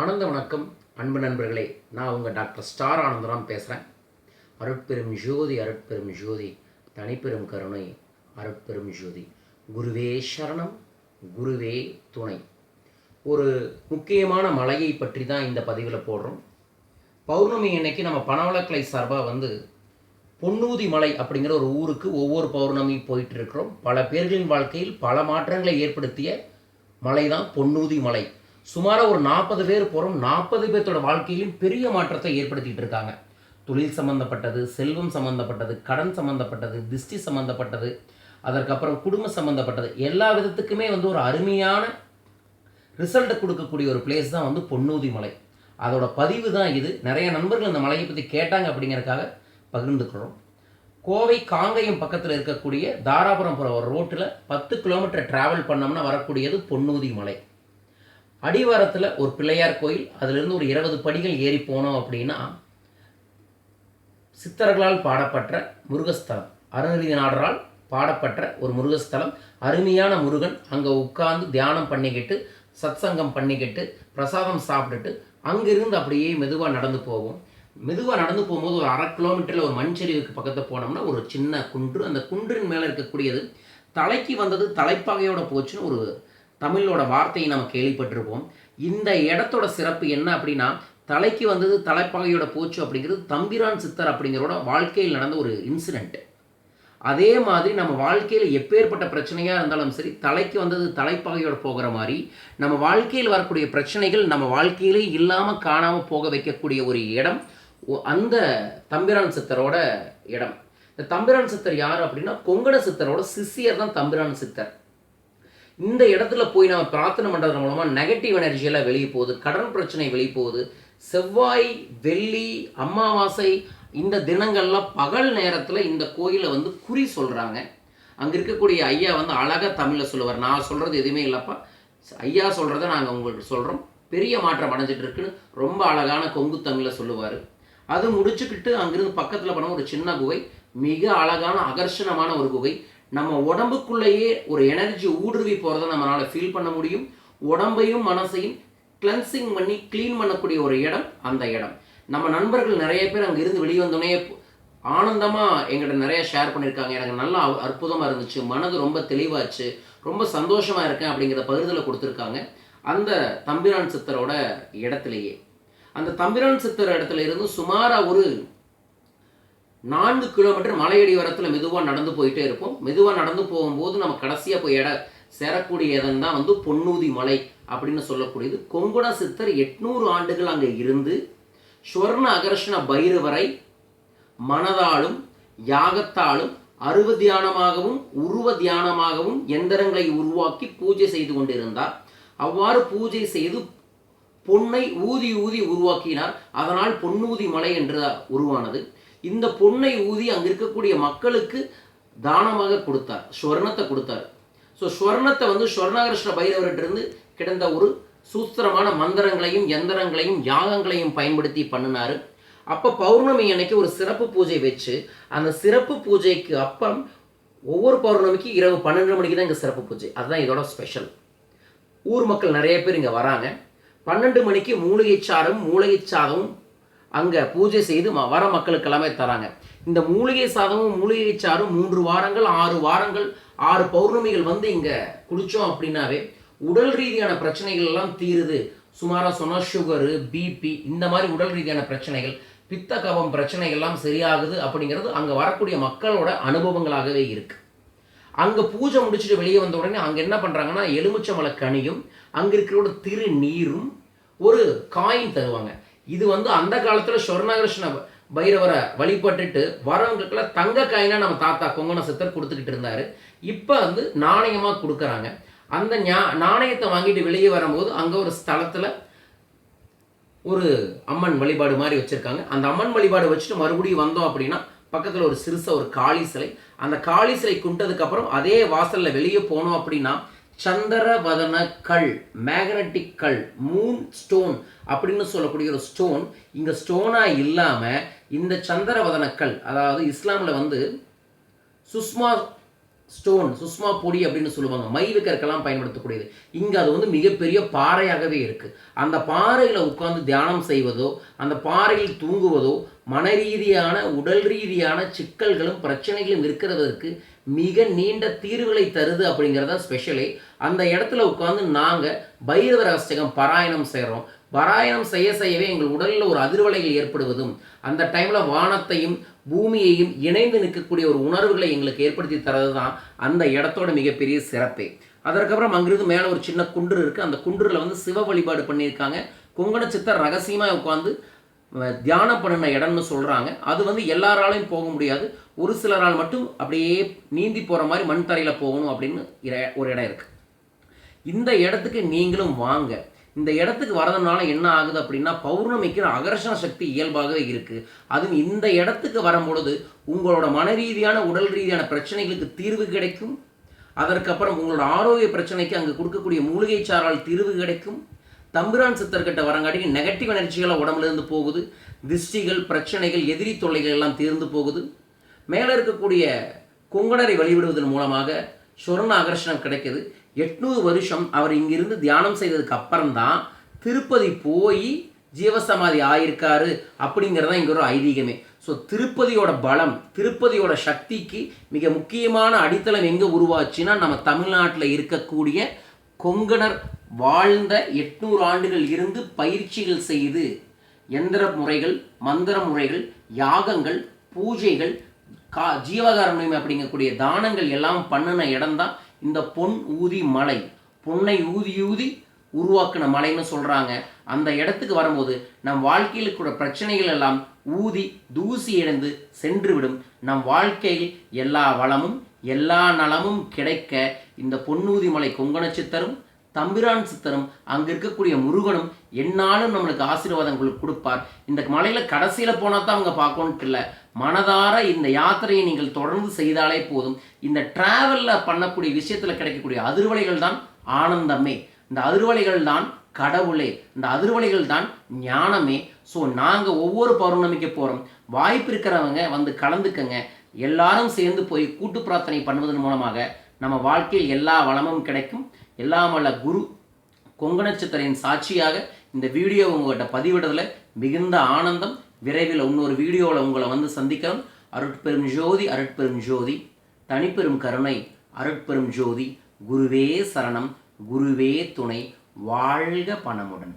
ஆனந்த வணக்கம் அன்பு நண்பர்களே. நான் உங்கள் டாக்டர் ஸ்டார் ஆனந்தராம் பேசுகிறேன் அருட்பெரும் ஜோதி அருட்பெரும் ஜோதி தனிப்பெரும் கருணை அருட்பெரும் ஜோதி. குருவே சரணம் குருவே துணை. ஒரு முக்கியமான மலையை பற்றி தான் இந்த பதிவில் போடுறோம். பௌர்ணமி அன்னைக்கு நம்ம பணவளக்கலை சார்பாக வந்து பொன்னூதி மலை அப்படிங்கிற ஒரு ஊருக்கு ஒவ்வொரு பௌர்ணமி போயிட்டு இருக்கிறோம். பல பேர்களின் வாழ்க்கையில் பல மாற்றங்களை ஏற்படுத்திய மலை தான் பொன்னூதி மலை. சுமாராக ஒரு நாற்பது பேர் போகிறோம் நாற்பது பேர்த்தோட வாழ்க்கையிலும் பெரிய மாற்றத்தை ஏற்படுத்திகிட்டு இருக்காங்க. தொழில் சம்மந்தப்பட்டது செல்வம் சம்மந்தப்பட்டது கடன் சம்மந்தப்பட்டது திஷ்டி சம்மந்தப்பட்டது அதற்கப்புறம் குடும்ப சம்மந்தப்பட்டது எல்லா விதத்துக்குமே வந்து ஒரு அருமையான ரிசல்ட்டை கொடுக்கக்கூடிய ஒரு பிளேஸ் தான் வந்து பொன்னூதி மலை. அதோட பதிவு தான் இது. நிறைய நண்பர்கள் இந்த மலையை பற்றி கேட்டாங்க அப்படிங்கிறக்காக பகிர்ந்துக்கிறோம். கோவை காங்கயம் பக்கத்தில் இருக்கக்கூடிய தாராபுரம் போகிற ஒரு ரோட்டில் பத்து கிலோமீட்டர் ட்ராவல் பண்ணோம்னா வரக்கூடியது பொன்னூதி மலை. அடிவாரத்தில் ஒரு பிள்ளையார் கோயில் அதிலிருந்து ஒரு இருபது படிகள் ஏறி போனோம் அப்படின்னா சித்தர்களால் பாடப்பட்ட முருகஸ்தலம். அருணகிரிநாடரால் பாடப்பட்ட ஒரு முருகஸ்தலம். அருமையான முருகன் அங்கே உட்கார்ந்து தியானம் பண்ணிக்கிட்டு சத்சங்கம் பண்ணிக்கிட்டு பிரசாதம் சாப்பிட்டுட்டு அங்கிருந்து அப்படியே மெதுவாக நடந்து போவோம். மெதுவாக நடந்து போகும்போது ஒரு அரை கிலோமீட்டரில் ஒரு மண் சரிவுக்கு பக்கத்தில் போனோம்னா ஒரு சின்ன குன்று. அந்த குன்றின் மேலே இருக்கக்கூடியது தலைக்கு வந்தது தலைப்பாகையோட போச்சுன்னு ஒரு தமிழோட வார்த்தையை நம்ம கேள்விப்பட்டிருப்போம். இந்த இடத்தோட சிறப்பு என்ன அப்படின்னா தலைக்கு வந்தது தலைப்பகையோட போச்சு அப்படிங்கிறது தம்பிரான் சித்தர் அப்படிங்கிறோட வாழ்க்கையில் நடந்த ஒரு இன்சிடெண்ட் அதே மாதிரி நம்ம வாழ்க்கையில் எப்பேற்பட்ட பிரச்சனையாக இருந்தாலும் சரி தலைக்கு வந்தது தலைப்பகையோட போகிற மாதிரி நம்ம வாழ்க்கையில் வரக்கூடிய பிரச்சனைகள் நம்ம வாழ்க்கையிலே இல்லாமல் காணாமல் போக வைக்கக்கூடிய ஒரு இடம் அந்த தம்பிரான் சித்தரோட இடம். இந்த தம்பிரான் சித்தர் யார் அப்படின்னா கொங்கண சித்தரோட சிஷியர் தான் தம்பிரான் சித்தர். இந்த இடத்துல போய் நம்ம பிரார்த்தனை பண்ணுறது மூலமாக நெகட்டிவ் எனர்ஜியெல்லாம் வெளியே போகுது கடன் பிரச்சனை வெளியே போகுது. செவ்வாய் வெள்ளி அமாவாசை இந்த தினங்கள்லாம் பகல் நேரத்தில் இந்த கோயிலை வந்து குறி சொல்கிறாங்க அங்கே இருக்கக்கூடிய ஐயா வந்து அழகாக தமிழில் சொல்லுவார். நான் சொல்கிறது எதுவுமே இல்லைப்பா. ஐயா சொல்கிறத நாங்கள் உங்களுக்கு சொல்கிறோம் பெரிய மாற்றம் அடைஞ்சிட்டு இருக்குன்னு ரொம்ப அழகான கொங்கு தமிழில் சொல்லுவார். அது முடிச்சுக்கிட்டு அங்கிருந்து பக்கத்தில் போன ஒரு சின்ன குகை மிக அழகான ஆகர்ஷணமான ஒரு குகை. நம்ம உடம்புக்குள்ளேயே ஒரு எனர்ஜி ஊடுருவி போகிறத நம்மளால் ஃபீல் பண்ண முடியும். உடம்பையும் மனசையும் கிளென்சிங் பண்ணி க்ளீன் பண்ணக்கூடிய ஒரு இடம் அந்த இடம். நம்ம நண்பர்கள் நிறைய பேர் அங்கே இருந்து வெளியே வந்தோடனே ஆனந்தமாக எங்கிட்ட நிறைய ஷேர் பண்ணியிருக்காங்க எனக்கு நல்லா அற்புதமாக இருந்துச்சு. மனது ரொம்ப தெளிவாச்சு. ரொம்ப சந்தோஷமாக இருக்கேன் அப்படிங்கிற பகிர்தலை கொடுத்துருக்காங்க. அந்த தம்பிரான் சித்தரோட இடத்துலையே. அந்த தம்பிரான் சித்தர் இடத்துல இருந்து சுமாராக ஒரு நான்கு கிலோமீட்டர் மலையடிவாரத்தில் மெதுவாக நடந்து போயிட்டே இருப்போம். மெதுவாக நடந்து போகும்போது நம்ம கடைசியாக போய் இட சேரக்கூடிய இடம் தான் வந்து பொன்னூதி மலை அப்படின்னு சொல்லக்கூடியது. கொங்குண சித்தர் எட்நூறு ஆண்டுகள் அங்கே இருந்து ஸ்வர்ண அகர்ஷண பைரவரை மனதாலும் யாகத்தாலும் அருவ தியானமாகவும் உருவ தியானமாகவும் எந்திரங்களை உருவாக்கி பூஜை செய்து கொண்டிருந்தார். அவ்வாறு பூஜை செய்து பொன்னை ஊதி ஊதி உருவாக்கினார். அதனால் பொன்னூதி மலை என்று உருவானது. இந்த பொன்னை ஊதி அங்கே இருக்கக்கூடிய மக்களுக்கு தானமாக கொடுத்தார் ஸ்வர்ணத்தை கொடுத்தார். ஸோ ஸ்வர்ணத்தை வந்து ஸ்வர்ணகிருஷ்ண பைரவர்கிட்டிருந்து கிடந்த ஒரு சூத்திரமான மந்திரங்களையும் எந்திரங்களையும் யாகங்களையும் பயன்படுத்தி பண்ணினார். அப்போ பௌர்ணமி அன்னைக்கு ஒரு சிறப்பு பூஜை வச்சு அந்த சிறப்பு பூஜைக்கு அப்புறம் ஒவ்வொரு பௌர்ணமிக்கு இரவு பன்னெண்டு மணிக்கு தான் இங்கே சிறப்பு பூஜை. அதுதான் இதோட ஸ்பெஷல் ஊர் மக்கள் நிறைய பேர் இங்கே வராங்க. பன்னெண்டு மணிக்கு மூலிகை சாரும் மூலிகை சாதமும் அங்கே பூஜை செய்து ம- வர மக்களுக்கு எல்லாமே தராங்க. இந்த மூலிகை சாதமும் மூலிகை சாரும் மூன்று வாரங்கள் ஆறு வாரங்கள் ஆறு பௌர்ணமிகள் வந்து இங்கே குடித்தோம் அப்படின்னாவே உடல் ரீதியான பிரச்சனைகள் எல்லாம் தீருது. சுமாராக சொன்னால் சுகரு பிபி இந்த மாதிரி உடல் ரீதியான பிரச்சனைகள் பித்த கபம் பிரச்சனைகள்லாம் சரியாகுது அப்படிங்கிறது அங்கே வரக்கூடிய மக்களோட அனுபவங்களாகவே இருக்கு. அங்கே பூஜை முடிச்சுட்டு வெளியே வந்த உடனே அங்கே என்ன பண்ணுறாங்கன்னா எலுமிச்சமலை கனியும் அங்கே இருக்கிறோட திரு நீரும் ஒரு காயின் தருவாங்க. இது வந்து அந்த காலத்தில் சொர்ணகிருஷ்ண பைரவரை வழிபட்டுட்டு வரவங்களுக்குலாம் தங்க காயினாக நம்ம தாத்தா கொங்கண சித்தர் கொடுத்துக்கிட்டு இருந்தாரு. இப்போ வந்து நாணயமாக கொடுக்குறாங்க. அந்த ஞா நாணயத்தை வாங்கிட்டு வெளியே வரும்போது அங்கே ஒரு ஸ்தலத்தில் ஒரு அம்மன் வழிபாடு மாதிரி வச்சுருக்காங்க. அந்த அம்மன் வழிபாடு வச்சுட்டு மறுபடியும் வந்தோம் அப்படின்னா பக்கத்தில் ஒரு சிறுச ஒரு காளி சிலை. அந்த காளி சிலை குண்டதுக்கப்புறம் அதே வாசலில் வெளியே போனோம் அப்படின்னா சந்திரவதன கல் மேக்னட்டிக் கல் மூன் ஸ்டோன் அப்படின்னு சொல்லக்கூடிய ஒரு ஸ்டோன் இங்கே ஸ்டோனாக இல்லாமல் இந்த சந்திரவதன கல் அதாவது இஸ்லாமில் வந்து சுஷ்மா ஸ்டோன் சுஷ்மா பொடி அப்படின்னு சொல்லுவாங்க. மை வைக்கிறதுக்கெல்லாம் பயன்படுத்தக்கூடியது. இங்கே அது வந்து மிகப்பெரிய பாறையாகவே இருக்குது அந்த பாறையில் உட்காந்து தியானம் செய்வதோ அந்த பாறையில் தூங்குவதோ மன ரீதியான உடல் ரீதியான சிக்கல்களும் பிரச்சனைகளும் இருக்கிறதற்கு மிக நீண்ட தீர்வுகளை தருது அப்படிங்கிறத ஸ்பெஷலி. அந்த இடத்துல உட்காந்து நாங்கள் பைரவ ரகசியகம் பாராயணம் செய்கிறோம் பாராயணம் செய்ய செய்யவே எங்கள் உடலில் ஒரு அதிர்வலைகள் ஏற்படுவதும் அந்த டைமில் வானத்தையும் பூமியையும் இணைந்து நிற்கக்கூடிய ஒரு உணர்வுகளை எங்களுக்கு ஏற்படுத்தி தரது தான் அந்த இடத்தோட மிகப்பெரிய சிறப்பே. அதற்கப்புறம் அங்கிருந்து மேலே ஒரு சின்ன குன்று இருக்குது அந்த குன்றில் வந்து சிவ வழிபாடு பண்ணியிருக்காங்க. கொங்கண சித்தர் ரகசியமாக உட்காந்து தியானம் பண்ணின இடம்னு சொல்கிறாங்க அது வந்து எல்லாராலையும் போக முடியாது. ஒரு சிலரால் மட்டும் அப்படியே நீந்தி போகிற மாதிரி மண் தரையில் போகணும் அப்படின்னு ஒரு இடம் இருக்குது இந்த இடத்துக்கு நீங்களும் வாங்க. இந்த இடத்துக்கு வரதுனால என்ன ஆகுது அப்படின்னா பௌர்ணமிக்கு அகர்ஷண சக்தி இயல்பாகவே இருக்குது அதுவும் இந்த இடத்துக்கு வரும்பொழுது உங்களோட மன ரீதியான உடல் ரீதியான பிரச்சனைகளுக்கு தீர்வு கிடைக்கும். அதற்கப்புறம் உங்களோட ஆரோக்கிய பிரச்சனைக்கு அங்கே கொடுக்கக்கூடிய மூலிகை சாரால் தீர்வு கிடைக்கும். தம்பிரான் சித்தர்கிட்ட வரங்காட்டிக்கு நெகட்டிவ் எனர்ஜிகளை உடம்புல இருந்து போகுது. திஷ்டிகள் பிரச்சனைகள் எதிரி தொல்லைகள் எல்லாம் தீர்ந்து போகுது. மேலே இருக்கக்கூடிய கொங்கணரை வழிவிடுவதன் மூலமாக சொர்ண ஆகர்ஷணம் கிடைக்குது. எட்நூறு வருஷம் அவர் இங்கிருந்து தியானம் செய்ததுக்கு அப்புறம்தான் திருப்பதி போய் ஜீவசமாதி ஆயிருக்காரு அப்படிங்கிறதான் இங்கே ஒரு ஐதீகமே. ஸோ திருப்பதியோட பலம் திருப்பதியோட சக்திக்கு மிக முக்கியமான அடித்தளம் எங்கே உருவாச்சுன்னா நம்ம தமிழ்நாட்டில் இருக்கக்கூடிய கொங்கணர் வாழ்ந்த எட்நூறு ஆண்டுகள் இருந்து பயிற்சிகள் செய்து எந்திர முறைகள் மந்திர முறைகள் யாகங்கள் பூஜைகள் கா ஜீவகாரணம் அப்படிங்கக்கூடிய தானங்கள் எல்லாம் பண்ணின இடம்தான் இந்த பொன் ஊதி மலை. பொன்னை ஊதி ஊதி உருவாக்கின மலைன்னு சொல்கிறாங்க அந்த இடத்துக்கு வரும்போது நம் வாழ்க்கையில் கூட பிரச்சனைகள் எல்லாம் ஊதி தூசி இழந்து சென்றுவிடும். நம் வாழ்க்கையில் எல்லா வளமும் எல்லா நலமும் கிடைக்க இந்த பொன்னூதி மலை கொங்கண தரும் தம்பிரான் சித்தரும் அங்கே இருக்கக்கூடிய முருகனும் என்னாலும் நம்மளுக்கு ஆசீர்வாதங்கள் கொடுப்பார். இந்த மலையில் கடைசியில் போனால் தான் அவங்க பார்க்கணுன்ட்டு இல்லை. மனதார இந்த யாத்திரையை நீங்கள் தொடர்ந்து செய்தாலே போதும். இந்த ட்ராவலில் பண்ணக்கூடிய விஷயத்தில் கிடைக்கக்கூடிய அதிர்வலைகள் தான் ஆனந்தமே. இந்த அதிர்வலைகள் தான் கடவுளே. இந்த அதிர்வலைகள் தான் ஞானமே. ஸோ நாங்கள் ஒவ்வொரு பௌர்ணமிக்கு போகிறோம் வாய்ப்பு இருக்கிறவங்க வந்து கலந்துக்கங்க. எல்லாரும் சேர்ந்து போய் கூட்டு பிரார்த்தனை பண்ணுவதன் மூலமாக நம்ம வாழ்க்கையில் எல்லா வளமும் கிடைக்கும். எல்லாம் வல்ல குரு கொங்கு நட்சத்திரின் சாட்சியாக இந்த வீடியோ உங்கள்கிட்ட பதிவிடுறதுல மிகுந்த ஆனந்தம். விரைவில் இன்னொரு வீடியோவில் உங்களை வந்து சந்திக்கிறோம். அருட்பெரும் ஜோதி அருட்பெரும் ஜோதி. தனிப்பெரும் கருணை அருட்பெரும் ஜோதி. குருவே சரணம் குருவே துணை. வாழ்க பணமுடன்.